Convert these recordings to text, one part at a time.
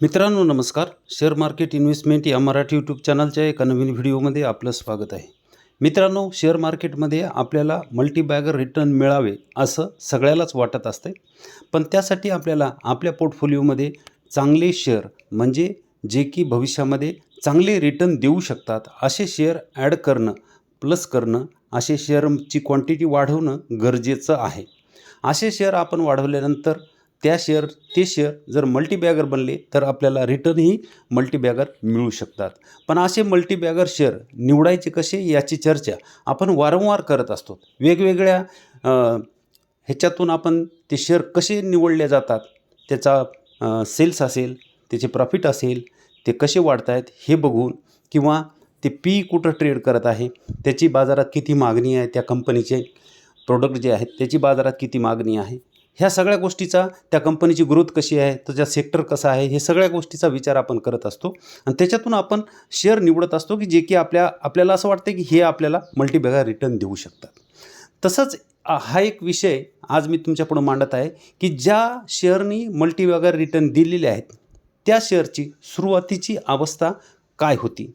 मित्रांनो नमस्कार. Share market investment या मराठी यूट्यूब चॅनलच्या एका नवीन व्हिडिओमध्ये आपलं स्वागत आहे. मित्रांनो शेअर मार्केटमध्ये आपल्याला मल्टीबॅगर रिटर्न मिळावे असं सगळ्यालाच वाटत असते. पण त्यासाठी आपल्याला आपल्या पोर्टफोलिओमध्ये चांगले शेअर म्हणजे जे की भविष्यामध्ये चांगले रिटर्न देऊ शकतात असे शेअर ॲड करणं प्लस करणं असे शेअरची क्वांटिटी वाढवणं गरजेचं आहे. असे शेअर आपण वाढवल्यानंतर त्या शेअर ते शेअर जर मल्टीबॅगर बनले तर आपल्याला रिटर्नही मल्टीबॅगर मिळू शकतात. पण असे मल्टीबॅगर शेअर निवडायचे कसे याची चर्चा आपण वारंवार करत असतो. वेगवेगळ्या ह्याच्यातून आपण ते शेअर कसे निवडले जातात त्याचा सेल्स असेल त्याचे प्रॉफिट असेल ते कसे वाढत आहेत हे बघून किंवा ते पी कुठं ट्रेड करत आहे त्याची बाजारात किती मागणी आहे त्या कंपनीचे प्रोडक्ट जे आहेत त्याची बाजारात किती मागणी आहे ह्या सगळ्या गोष्टीचा त्या कंपनीची ग्रोथ कशी आहे त्याचा सेक्टर कसा आहे हे सगळ्या गोष्टीचा विचार आपण करत असतो. आणि त्याच्यातून आपण शेअर निवडत असतो की जे की आपल्या आपल्याला असं वाटतं की हे आपल्याला मल्टीबॅगा रिटर्न देऊ शकतात. तसंच हा एक विषय आज मी तुमच्यापुढं मांडत आहे की ज्या शेअरनी मल्टीबॅगा रिटर्न दिलेले आहेत त्या शेअरची सुरुवातीची अवस्था काय होती?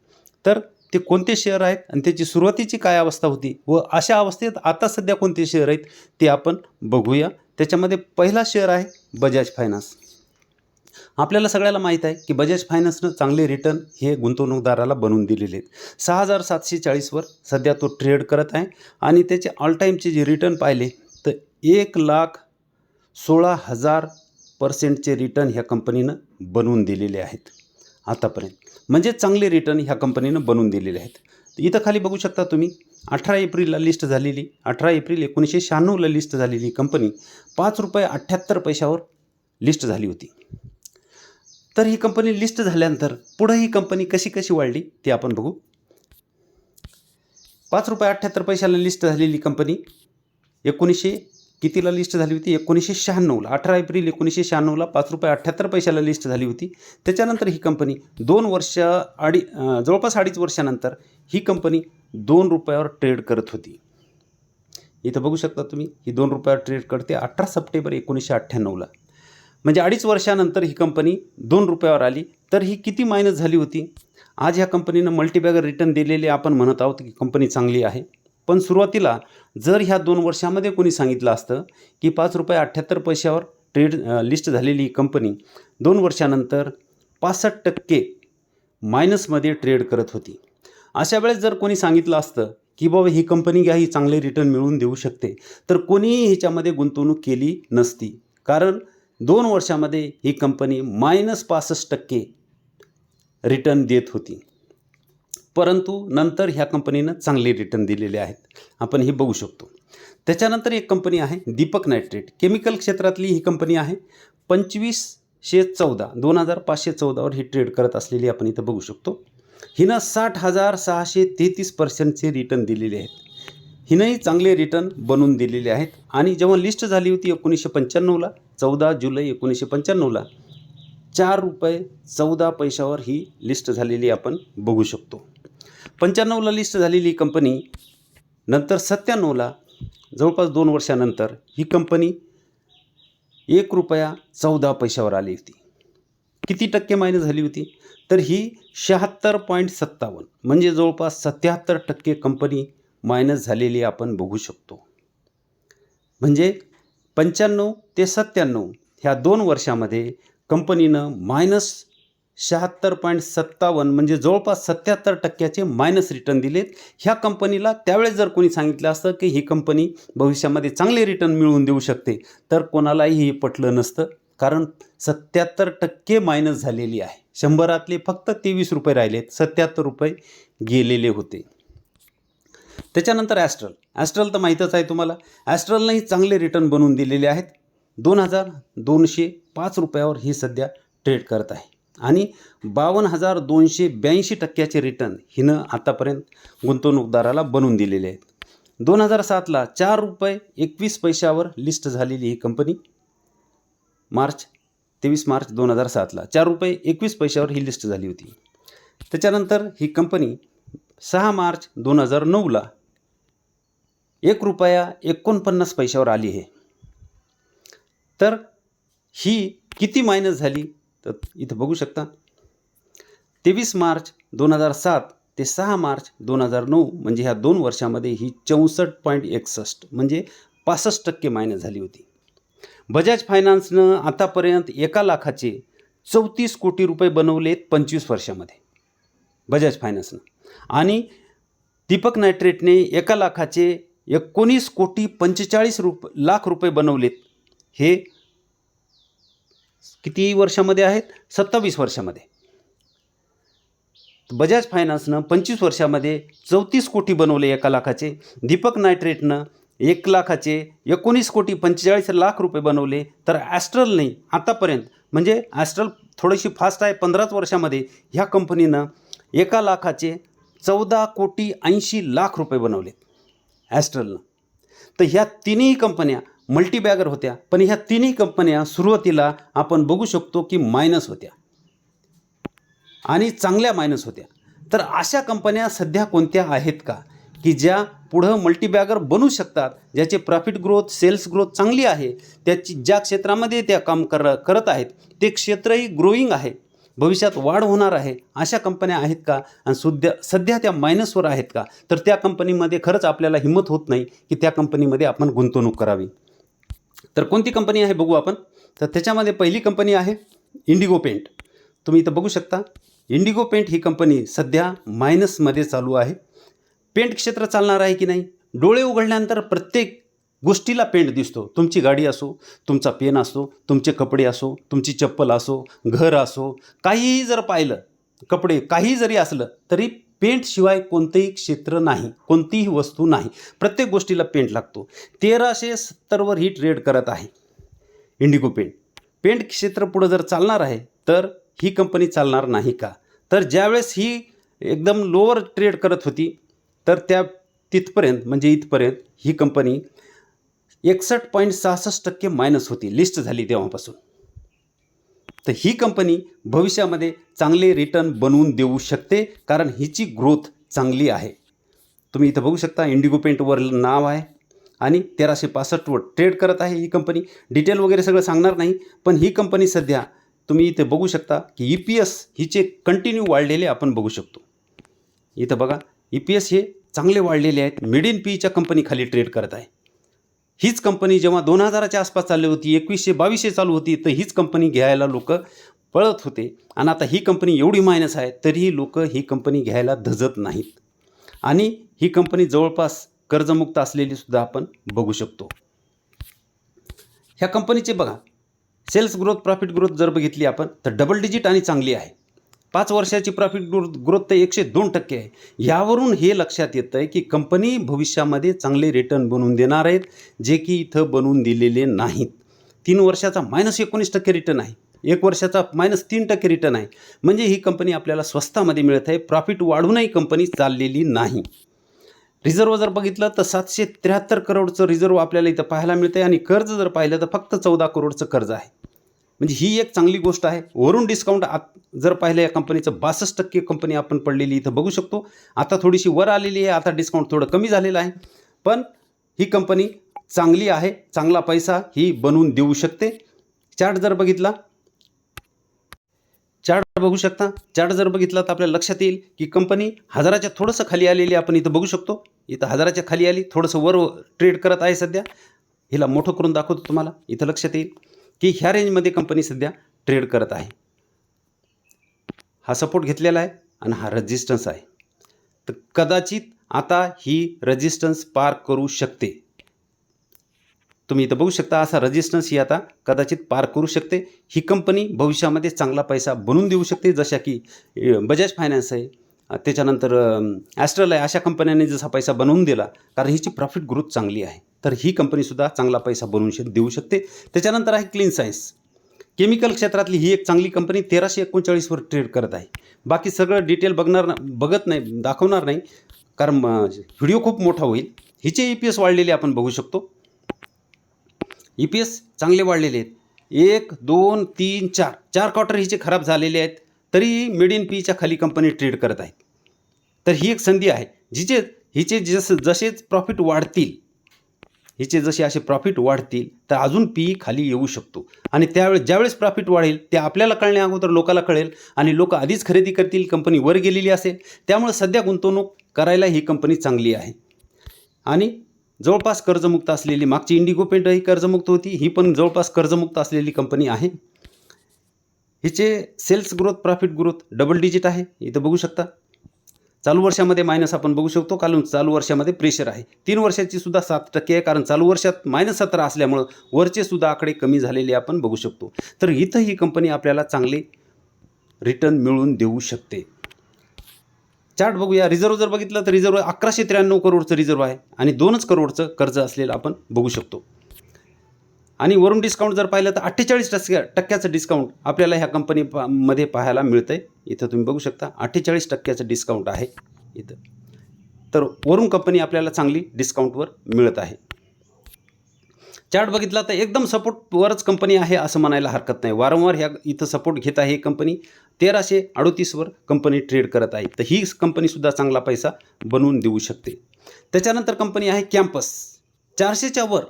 तर ते कोणते शेअर आहेत आणि त्याची सुरुवातीची काय अवस्था होती व अशा अवस्थेत आता सध्या कोणते शेअर आहेत ते आपण बघूया. त्याच्यामध्ये पहिला शेअर आहे बजाज फायनान्स आपल्याला सगळ्याला माहीत आहे की बजाज फायनान्सनं चांगले रिटर्न हे गुंतवणूकदाराला बनवून दिलेले आहेत सहा हजार सातशे चाळीसवर सध्या तो ट्रेड करत आहे आणि त्याचे ऑल टाईमचे जे रिटर्न पाहिले तर एक लाख सोळा हजार पर्सेंटचे रिटर्न ह्या कंपनीनं बनवून दिलेले आहेत आतापर्यंत. म्हणजे चांगले रिटर्न ह्या कंपनीनं बनवून दिलेले आहेत. इथं खाली बघू शकता तुम्ही अठरा एप्रिलला लिस्ट झालेली अठरा एप्रिल एकोणीसशे शहाण्णवला लिस्ट झालेली कंपनी पाच रुपये अठ्ठ्याहत्तर पैशावर लिस्ट झाली होती. तर ही कंपनी लिस्ट झाल्यानंतर पुढं ही कंपनी कशी कशी वाढली ते आपण बघू. पाच रुपये अठ्ठ्याहत्तर पैशाला लिस्ट झालेली कंपनी एकोणीसशे कितीला लिस्ट झाली होती? एकोणीसशे शहाण्णवला. अठरा एप्रिल एकोणीसशे शहाण्णवला पाच रुपये अठ्ठ्याहत्तर पैशाला लिस्ट झाली होती. त्याच्यानंतर ही कंपनी दोन वर्ष अडी जवळपास अडीच वर्षानंतर ही कंपनी दोन रुपयावर ट्रेड करत होती. इथं बघू शकता तुम्ही ही दोन रुपयावर ट्रेड करते अठरा सप्टेंबर एकोणीसशे अठ्ठ्याण्णवला. म्हणजे अडीच वर्षानंतर ही कंपनी दोन रुपयावर आली. तर ही किती मायनस झाली होती? आज ह्या कंपनीनं मल्टीबॅगर रिटर्न दिलेले आपण म्हणत आहोत की कंपनी चांगली आहे. पण सुरुवातीला जर ह्या दोन वर्षामध्ये कोणी सांगितलं असतं की पाच रुपये अठ्ठ्याहत्तर पैशावर ट्रेड लिस्ट झालेली ही कंपनी दोन वर्षानंतर पासष्ट टक्के मायनसमध्ये ट्रेड करत होती. अशा वेळेस जर कोणी सांगितलं असतं की बाबा ही कंपनी घ्या ही चांगले रिटर्न मिळवून देऊ शकते तर कोणीही ह्याच्यामध्ये गुंतवणूक केली नसती. कारण दोन वर्षामध्ये ही कंपनी मायनस पासष्ट टक्के रिटर्न देत होती. परंतु नंतर ह्या कंपनीनं चांगले रिटर्न दिलेले आहेत. आपण हे बघू शकतो. त्याच्यानंतर एक कंपनी आहे दीपक नायट्रेट. केमिकल क्षेत्रातली ही कंपनी आहे. पंचवीसशे चौदा दोन हजार पाचशे चौदावर ही ट्रेड करत असलेली आपण इथं बघू शकतो. हिनं साठ हजार सहाशे तेहतीस पर्सेंटचे रिटर्न दिलेले आहेत. हिनंही चांगले रिटर्न बनवून दिलेले आहेत. आणि जेव्हा लिस्ट झाली होती एकोणीसशे पंच्याण्णवला चौदा जुलै एकोणीसशे पंच्याण्णवला चार रुपये चौदा पैशावर ही लिस्ट झालेली आपण बघू शकतो. पंच्याण्णवला लिस्ट झालेली कंपनी नंतर सत्त्याण्णवला जवळपास दोन वर्षानंतर ही कंपनी एक रुपया चौदा पैशावर आली होती. किती टक्के मायनस झाली होती? तर ही शहात्तर पॉईंट सत्तावन्न म्हणजे जवळपास सत्याहत्तर टक्के कंपनी मायनस झालेली आपण बघू शकतो. म्हणजे पंच्याण्णव ते सत्त्याण्णव ह्या दोन वर्षामध्ये कंपनीनं मायनस शहात्तर पॉईंट सत्तावन्न म्हणजे जवळपास सत्याहत्तर टक्क्याचे मायनस रिटर्न दिलेत. ह्या कंपनीला त्यावेळेस जर कोणी सांगितलं असतं की ही कंपनी भविष्यामध्ये चांगले रिटर्न मिळवून देऊ शकते तर कोणालाही हे पटलं नसतं. कारण सत्याहत्तर टक्के मायनस झालेली आहे. शंभरातले फक्त तेवीस रुपये राहिलेत. सत्याहत्तर रुपये गेलेले होते. त्याच्यानंतर ॲस्ट्रल ॲस्ट्रल तर माहीतच आहे तुम्हाला. ॲस्ट्रलनंही चांगले रिटर्न बनवून दिलेले आहेत. दोन हजार दोनशे पाच रुपयावर ही सध्या ट्रेड करत आहे. आणि बावन्न हजार दोनशे ब्याऐंशी टक्क्याचे रिटर्न हिनं आतापर्यंत गुंतवणूकदाराला बनवून दिलेले आहेत. दोन हजार सातला चार रुपये एकवीस पैशावर लिस्ट झालेली ही कंपनी मार्च तेवीस मार्च दोन हजार सातला चार रुपये एकवीस पैशावर ही लिस्ट झाली होती. त्याच्यानंतर ही कंपनी सहा मार्च दोन हजार नऊला एक रुपया एकोणपन्नास पैशावर आली आहे. तर ही किती मायनस झाली? तर इथं बघू शकता. तेवीस मार्च दोन हजार सात ते सहा मार्च दोन हजार नऊ म्हणजे ह्या दोन वर्षामध्ये ही चौसष्ट पॉईंट एकसष्ट म्हणजे पासष्ट टक्के मायनस झाली होती. बजाज फायनान्सनं आतापर्यंत एका लाखाचे चौतीस कोटी रुपये बनवलेत पंचवीस वर्षामध्ये. बजाज फायनान्सनं. आणि दीपक नायट्रेटने एका लाखाचे एकोणीस कोटी पंचेचाळीस रुप लाख रुपये बनवलेत. हे किती वर्षामध्ये आहेत? सत्तावीस वर्षामध्ये. बजाज फायनान्सनं पंचवीस वर्षामध्ये चौतीस कोटी बनवले एका लाखाचे. दीपक नायट्रेटनं एक लाखाचे एकोणीस कोटी पंचेचाळीस लाख रुपये बनवले. तर ॲस्ट्रलने आतापर्यंत. म्हणजे ॲस्ट्रल थोडीशी फास्ट आहे पंधराच वर्षामध्ये ह्या कंपनीनं एका लाखाचे चौदा कोटी ऐंशी लाख रुपये बनवले ॲस्ट्रलनं. तर ह्या तिन्ही कंपन्या मल्टीबॅगर होत्या. पण ह्या तिन्ही कंपन्या सुरुवातीला आपण बघू शकतो की मायनस होत्या. आणि चांगल्या मायनस होत्या. तर अशा कंपन्या सध्या कोणत्या आहेत का? की ज्या पुढं मल्टीबॅगर बनू शकतात ज्याचे प्रॉफिट ग्रोथ सेल्स ग्रोथ चांगली आहे त्याची ज्या क्षेत्रामध्ये त्या काम कर करत आहेत ते क्षेत्रही ग्रोईंग आहे भविष्यात वाढ होणार आहे अशा कंपन्या आहेत का? आणि सुद्या सध्या त्या मायनसवर आहेत का? तर त्या कंपनीमध्ये खरंच आपल्याला हिंमत होत नाही की त्या कंपनीमध्ये आपण गुंतवणूक करावी. तर कोणती कंपनी आहे बघू आपण. तर त्याच्यामध्ये पहिली कंपनी आहे इंडिगो पेंट तुम्ही इथं बघू शकता. इंडिगो पेंट ही कंपनी सध्या मायनसमध्ये चालू आहे. पेंट क्षेत्र चालणार आहे की नाही? डोळे उघडल्यानंतर प्रत्येक गोष्टीला पेंट दिसतो. तुमची गाडी असो तुमचा पेन असो तुमचे कपडे असो तुमची चप्पल असो घर असो काहीही जर पाहिलं कपडे काही जरी असलं तरी पेंटशिवाय कोणतंही क्षेत्र नाही कोणतीही वस्तू नाही. प्रत्येक गोष्टीला पेंट लागतो. तेराशे सत्तरवर ही ट्रेड करत आहे. Indigo paint. पेंट क्षेत्र पुढं जर चालणार आहे तर ही कंपनी चालणार नाही का? तर ज्यावेळेस ही एकदम लोअर ट्रेड करत होती तर त्या तिथपर्यंत म्हणजे इथपर्यंत ही कंपनी एकसष्ट पॉईंट सहासष्ट टक्के मायनस होती. लिस्ट झाली तेव्हापासून. तर ही कंपनी भविष्यामध्ये चांगले रिटर्न बनवून देऊ शकते कारण हिची ग्रोथ चांगली आहे. तुम्ही इथं बघू शकता इंडिगो पेंटवर नाव आहे आणि तेराशे पासष्टवर ट्रेड करत आहे ही कंपनी. डिटेल वगैरे सगळं सांगणार नाही पण ही कंपनी सध्या तुम्ही इथे बघू शकता की ई पी एस हिचे कंटिन्यू वाढलेले आपण बघू शकतो. इथं बघा ई पी एस हे चांगले वाढलेले आहेत. मिड इन पीच्या कंपनीखाली ट्रेड करत आहे. हीच कंपनी जेव्हा दोन हजाराच्या आसपास चालली होती एकवीसशे बावीसशे चालू होती तर हीच कंपनी घ्यायला लोक पळत होते. आणि आता ही कंपनी एवढी मायनस आहे तरीही लोक ही कंपनी घ्यायला धजत नाहीत. आणि ही कंपनी जवळपास कर्जमुक्त असलेली सुद्धा आपण बघू शकतो. ह्या कंपनीचे बघा सेल्स ग्रोथ प्रॉफिट ग्रोथ जर बघितली आपण तर डबल डिजिट आणि चांगली आहे. पाच वर्षाची प्रॉफिट ग्रोथ ग्रोथ तर एकशे दोन टक्के आहे. यावरून हे लक्षात येतं आहे की कंपनी भविष्यामध्ये चांगले रिटर्न बनवून देणार आहेत जे की इथं बनवून दिलेले नाहीत. तीन वर्षाचा मायनस एकोणीस टक्के रिटर्न आहे. एक वर्षाचा मायनस तीन टक्के रिटर्न आहे. म्हणजे ही कंपनी आपल्याला स्वस्तामध्ये मिळत आहे. प्रॉफिट वाढूनही कंपनी चाललेली नाही. रिझर्व जर बघितलं तर सातशे त्र्याहत्तर करोडचं रिझर्व आपल्याला इथं पाहायला मिळतं आहे आणि कर्ज जर पाहिलं तर फक्त चौदा करोडचं कर्ज आहे. म्हणजे ही एक चांगली गोष्ट आहे. वरून डिस्काउंट आत जर पाहिलं या कंपनीचं बासष्ट टक्के कंपनी आपण पडलेली इथं बघू शकतो. आता थोडीशी वर आलेली आहे आता डिस्काउंट थोडं कमी झालेलं आहे. पण ही कंपनी चांगली आहे चांगला पैसा ही बनवून देऊ शकते. चार्ट जर बघितला चार्ट बघू शकता. चार्ट जर बघितला तर आपल्या लक्षात येईल की कंपनी हजाराच्या थोडंसं खाली आलेली आपण इथं बघू शकतो. इथं हजाराच्या खाली आली थोडंसं वर ट्रेड करत आहे सध्या. हिला मोठं करून दाखवतो तुम्हाला. इथं लक्षात येईल. की ह्या रेंजमध्ये कंपनी सध्या ट्रेड करत आहे. हा सपोर्ट घेतलेला आहे आणि हा रजिस्टन्स आहे. तर कदाचित आता ही रजिस्टन्स पार करू शकते. तुम्ही इथं बघू शकता असा रजिस्टन्स ही आता कदाचित पार करू शकते. ही कंपनी भविष्यामध्ये चांगला पैसा बनवून देऊ शकते जशा की बजाज फायनान्स आहे. त्याच्यानंतर ॲस्ट्रल आहे. अशा कंपन्यांनी जसा पैसा बनवून दिला कारण हिची प्रॉफिट ग्रोथ चांगली आहे. तर ही कंपनीसुद्धा चांगला पैसा बनवून शक देऊ शकते. त्याच्यानंतर आहे क्लीन सायन्स केमिकल क्षेत्रातली ही एक चांगली कंपनी तेराशे एकोणचाळीसवर ट्रेड करत आहे. बाकी सगळं डिटेल बघणार ना बघत नाही दाखवणार नाही. कारण व्हिडिओ खूप मोठा होईल. हिचे ई पी एस वाढलेले आपण बघू शकतो. ई पी एस चांगले वाढलेले आहेत. एक दोन तीन चार चार क्वार्टर हिचे खराब झालेले आहेत. तरी मिड इन पीच्या खाली कंपनी ट्रेड करत आहेत. तर ही एक संधी आहे. जिचे हिचे जस जसेच प्रॉफिट वाढतील हिचे जसे असे प्रॉफिट वाढतील तर अजून पी खाली येऊ शकतो. आणि त्यावेळेस ज्यावेळेस प्रॉफिट वाढेल ते आपल्याला कळण्या अगोदर लोकाला कळेल आणि लोक आधीच खरेदी करतील कंपनी वर गेलेली असेल. त्यामुळे सध्या गुंतवणूक करायला ही कंपनी चांगली आहे. आणि जवळपास कर्जमुक्त असलेली मागची इंडिगो पेंट ही कर्जमुक्त होती ही पण जवळपास कर्जमुक्त असलेली कंपनी आहे. हिचे sales growth profit growth double digit आहे. इथं बघू शकता. चालू वर्षामध्ये मायनस आपण बघू शकतो. कारण चालू वर्षामध्ये प्रेशर आहे. तीन वर्षाची सुद्धा सात टक्के आहे. कारण चालू वर्षात मायनस सतरा असल्यामुळं वरचे सुद्धा आकडे कमी झालेले आपण बघू शकतो. तर इथं ही कंपनी आपल्याला चांगले रिटर्न मिळवून देऊ शकते. चार्ट बघूया. रिझर्व जर बघितलं तर रिझर्व अकराशे त्र्याण्णव करोडचं रिझर्व आहे. आणि दोनच करोडचं कर्ज असलेलं आपण बघू शकतो. आणि वरून डिस्काउंट जर पाहिलं तर अठ्ठेचाळीस टक्के टक्क्याचं डिस्काउंट आपल्याला ह्या कंपनी पा मध्ये पाहायला मिळतं आहे इथं तुम्ही बघू शकता अठ्ठेचाळीस टक्क्याचं डिस्काउंट आहे इथं. तर वरून कंपनी आपल्याला चांगली डिस्काउंटवर मिळत आहे. चार्ट बघितला तर एकदम सपोर्टवरच कंपनी आहे असं म्हणायला हरकत नाही. वारंवार ह्या इथं सपोर्ट घेत आहे कंपनी तेराशे अडोतीसवर कंपनी ट्रेड करत आहे. तर ही कंपनीसुद्धा चांगला पैसा बनवून देऊ शकते. त्याच्यानंतर कंपनी आहे कॅम्पस चारशेच्या वर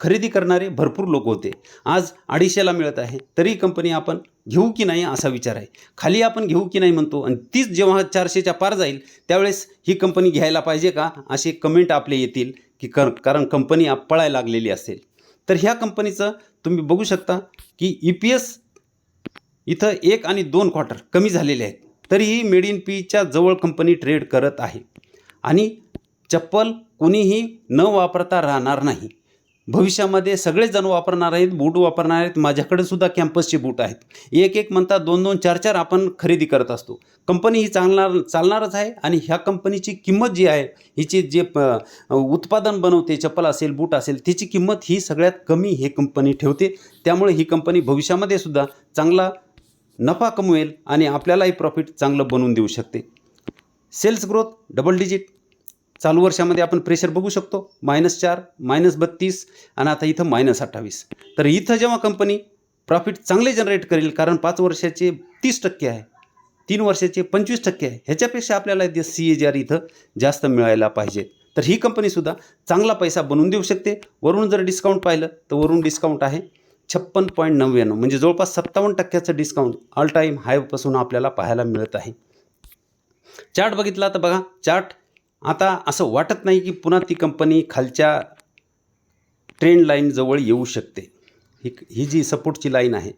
खरेदी करणारे भरपूर लोक होते. आज अडीचशेला मिळत आहे. तरी कंपनी आपण घेऊ की नाही असा विचार आहे. खाली आपण घेऊ की नाही म्हणतो आणि तीच जेव्हा चारशेच्या पार जाईल त्यावेळेस ही कंपनी घ्यायला पाहिजे का? असे कमेंट आपले येतील की कर कारण कंपनी आप पळायला लागलेली असेल. तर ह्या कंपनीचं तुम्ही बघू शकता की ई पी एस इथं एक आणि दोन क्वार्टर कमी झालेले आहेत. तरीही मेड इन पीच्या जवळ कंपनी ट्रेड करत आहे. आणि चप्पल कुणीही न वापरता राहणार नाही. भविष्यामध्ये सगळेच जण वापरणार आहेत बूट वापरणार आहेत. माझ्याकडे सुद्धा कॅम्पसचे बूट आहेत. एक एक म्हणतात दोन दोन चार चार आपण खरेदी करत असतो. कंपनी ही चालणार चालणारच आहे आणि ह्या कंपनीची किंमत जी आहे हिची जे प उत्पादन बनवते चप्पल असेल बूट असेल त्याची किंमत ही सगळ्यात कमी हे कंपनी ठेवते. त्यामुळे ही कंपनी भविष्यामध्ये सुद्धा चांगला नफा कमवेल आणि आपल्यालाही प्रॉफिट चांगलं बनवून देऊ शकते. सेल्स ग्रोथ डबल डिजिट चालू वर्षामध्ये आपण प्रेशर बघू शकतो. मायनस चार मायनस बत्तीस आणि आता इथं मायनस अठ्ठावीस. तर इथं जेव्हा कंपनी प्रॉफिट चांगले जनरेट करेल कारण पाच वर्षाचे तीस टक्के आहे तीन वर्षाचे पंचवीस टक्के आहे ह्याच्यापेक्षा आपल्याला सी ए जी आर इथं जास्त मिळायला पाहिजे. तर ही कंपनीसुद्धा चांगला पैसा बनवून देऊ शकते. वरून जर डिस्काउंट पाहिलं तर वरून डिस्काउंट आहे छप्पन पॉईंट नव्याण्णव म्हणजे जवळपास सत्तावन्न टक्क्याचं डिस्काउंट ऑल टाईम हायपासून आपल्याला पाहायला मिळत आहे. चार्ट बघितला तर बघा चार्ट आता असं वाटत नाही की पुन्हा ती कंपनी खालच्या ट्रेंड लाईनजवळ येऊ शकते. ही ही जी सपोर्टची लाईन आहे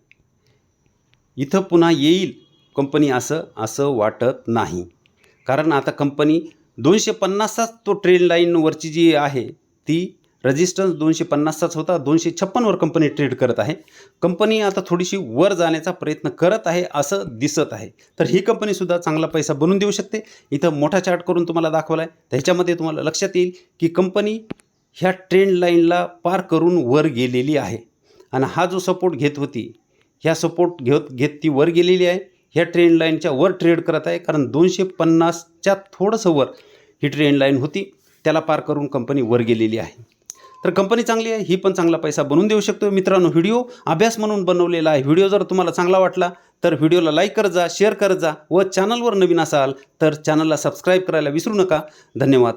इथं पुन्हा येईल कंपनी असं असं वाटत नाही. कारण आता कंपनी दोनशे पन्नासचाच तो ट्रेंड लाईनवरची जी आहे ती रजिस्टन्स दोनशे पन्नासचाच होता. दोनशे छप्पनवर कंपनी ट्रेड करत आहे. कंपनी आता थोडीशी वर जाण्याचा प्रयत्न करत आहे असं दिसत आहे. तर ही कंपनीसुद्धा चांगला पैसा बनवून देऊ शकते. इथं मोठा चार्ट करून तुम्हाला दाखवला आहे त्याच्यामध्ये तुम्हाला लक्षात येईल की कंपनी ह्या ट्रेंड लाईनला पार करून वर गेलेली आहे. आणि हा जो सपोर्ट घेत होती ह्या सपोर्ट घेत घेत ती वर गेलेली आहे. ह्या ट्रेंड लाईनच्या वर ट्रेड करत आहे. कारण दोनशे पन्नासच्या थोडंसं वर ही ट्रेंड लाईन होती. त्याला पार करून कंपनी वर गेलेली आहे. तर कंपनी चांगली आहे ही पण चांगला पैसा बनवून देऊ शकतो मित्रांनो व्हिडिओ. अभ्यास म्हणून बनवलेला आहे व्हिडिओ जर तुम्हाला चांगला वाटला तर व्हिडिओला लाईक करत जा शेअर करत जा व चॅनलवर नवीन असाल तर चॅनलला सबस्क्राईब करायला विसरू नका. धन्यवाद.